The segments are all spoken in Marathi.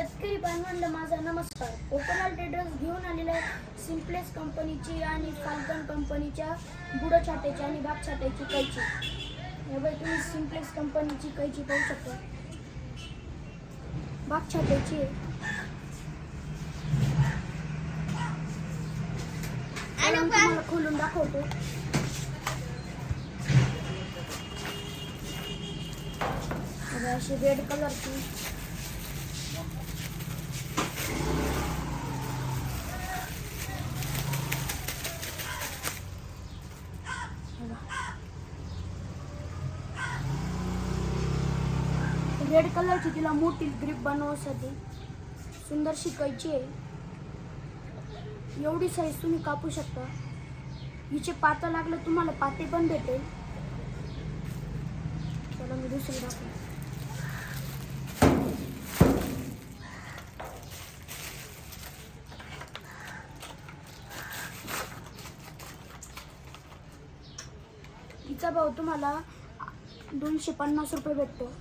शेतकरी बांधवांना माझा नमस्कार. कोकोनल ट्रेडर्स घेऊन आलेल्या सिम्प्लेस कंपनीची आणि फाल्कन कंपनीच्या बुडं छाट्याची आणि बाग छाट्याची कैची. हे बाई तुम्ही सिम्प्लेक्स कंपनीची कैची पाहू शकता. बाग छाट्याची तुम्हाला खोलून दाखवतो. अशी रेड कलरची रेड कलरची तिला मोठी ग्रीप बनवण्यासाठी सुंदर शिकायची आहे. एवढी साईज तुम्ही कापू शकता. हिचे पातं लागलं तुम्हाला पाते पण भेटेल. चला मी दुसरी दाखवते. हिचा भाव तुम्हाला दोनशे पन्नास रुपये भेटतो.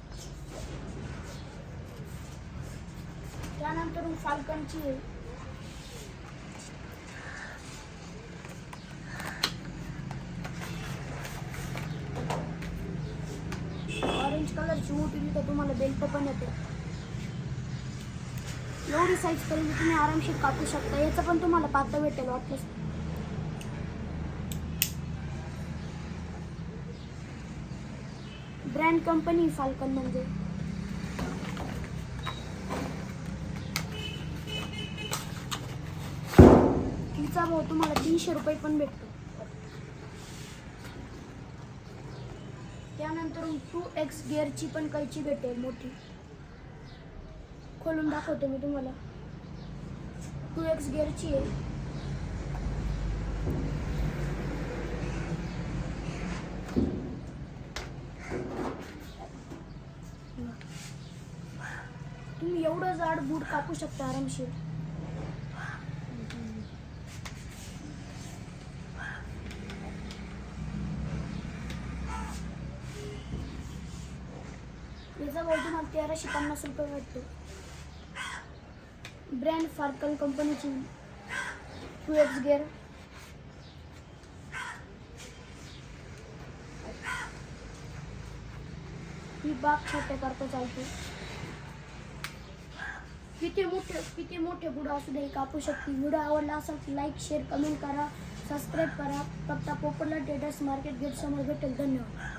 त्यानंतर फाल्कनची आहे. ऑरेंज कलरची मोठी तिथं तुम्हाला बेल्ट पण येते. एवढी साईज पर्यंत तुम्ही आरामशीर कापू शकता. याचं पण तुम्हाला पात्र भेटेल वाटलंच. ब्रँड कंपनी फाल्कन म्हणजे. चा भाव तुम्हाला तीनशे रुपये पण भेटतो. त्यानंतर टू एक्स गिअरची पण कैची भेटेल मोठी. खोलून दाखवतो मी तुम्हाला. टू एक्स गिअरची आहे. तुम्ही एवढं जाड बूट कापू शकता आरामशीर. याचा भाव तुम्हाला तेराशे पन्नास रुपये भेटतो. ब्रँड फार्कल कंपनीची टू गेअर ही बाग छोट्याकरता चालते. किती मोठे किती मोठे बुडं असू दे कापू शकते. व्हिडिओ आवडला असेल लाईक शेअर कमेंट करा. सबस्क्राईब करा. फक्त पॉप्युलर ट्रेडर्स मार्केट गेट समोर भेटेल. धन्यवाद.